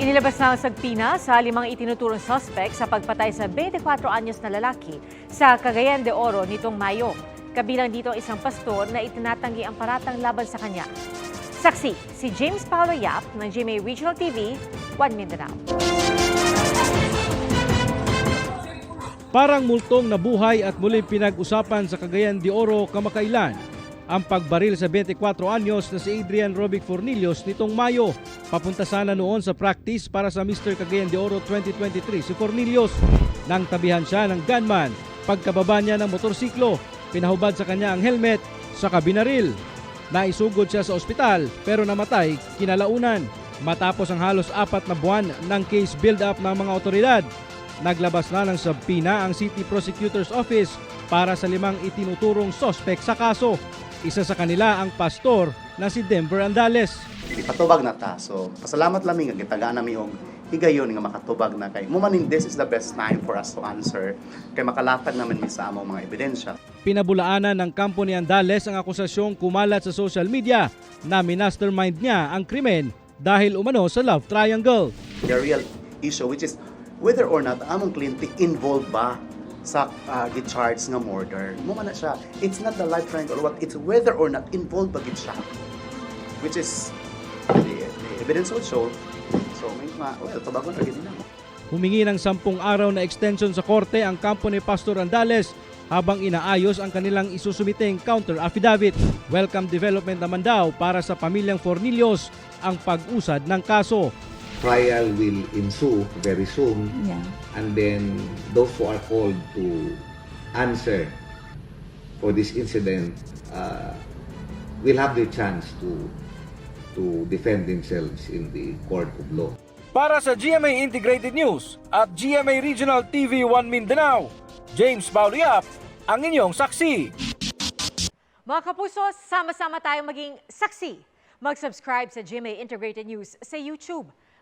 Inilabas na ang sagpina sa limang itinuturong suspect sa pagpatay sa 24 anyos na lalaki sa Cagayan de Oro nitong Mayo. Kabilang dito ang isang pastor na itinatanggi ang paratang laban sa kanya. Saksi, si James Paulo Yap ng GMA Regional TV, One Mindanao. Parang multong nabuhay at muling pinag-usapan sa Cagayan de Oro kamakailan ang pagbaril sa 24 anyos na si Adrian Robic Fornillos nitong Mayo. Papunta sana noon sa practice para sa Mr. Cagayan de Oro 2023 si Fornillos. Nang tabihan siya ng gunman, pagkababa niya ng motorsiklo, pinahubad sa kanya ang helmet sa kabinaril. Naisugod siya sa ospital pero namatay kinalaunan matapos ang halos apat na buwan ng case build-up ng mga otoridad. Naglabas na ng subpina ang City Prosecutor's Office para sa limang itinuturong sospek sa kaso. Isa sa kanila ang pastor na si Denver Andales. ipatubag na ta. So, pasalamat laming nga gitagaan nami og higayon nga makatubag na kay mumanin this is the best time for us to answer kay makalatag naman mi sa among mga ebidensya. Pinabulaanan ng kampo ni Andales ang akusasyong kumalat sa social media na minastermind niya ang krimen dahil umano sa love triangle. The real issue which is whether or not among kliyente involved ba sa uh, gicharge nga murder. Mo man na siya. It's not the life triangle or what, it's whether or not involved ba siya. Which is the, the evidence will show. So, may mga, well, tubagon ra gid na. Humingi ng sampung araw na extension sa korte ang kampo ni Pastor Andales habang inaayos ang kanilang isusumiteng counter affidavit. Welcome development naman daw para sa pamilyang Fornillos ang pag-usad ng kaso. trial will ensue very soon Yeah. And then those who are called to answer for this incident uh, will have the chance to to defend themselves in the court of law. Para sa GMA Integrated News at GMA Regional TV 1 Mindanao, James Pauliap, ang inyong saksi. Mga kapuso, sama-sama tayong maging saksi. Mag-subscribe sa GMA Integrated News sa YouTube.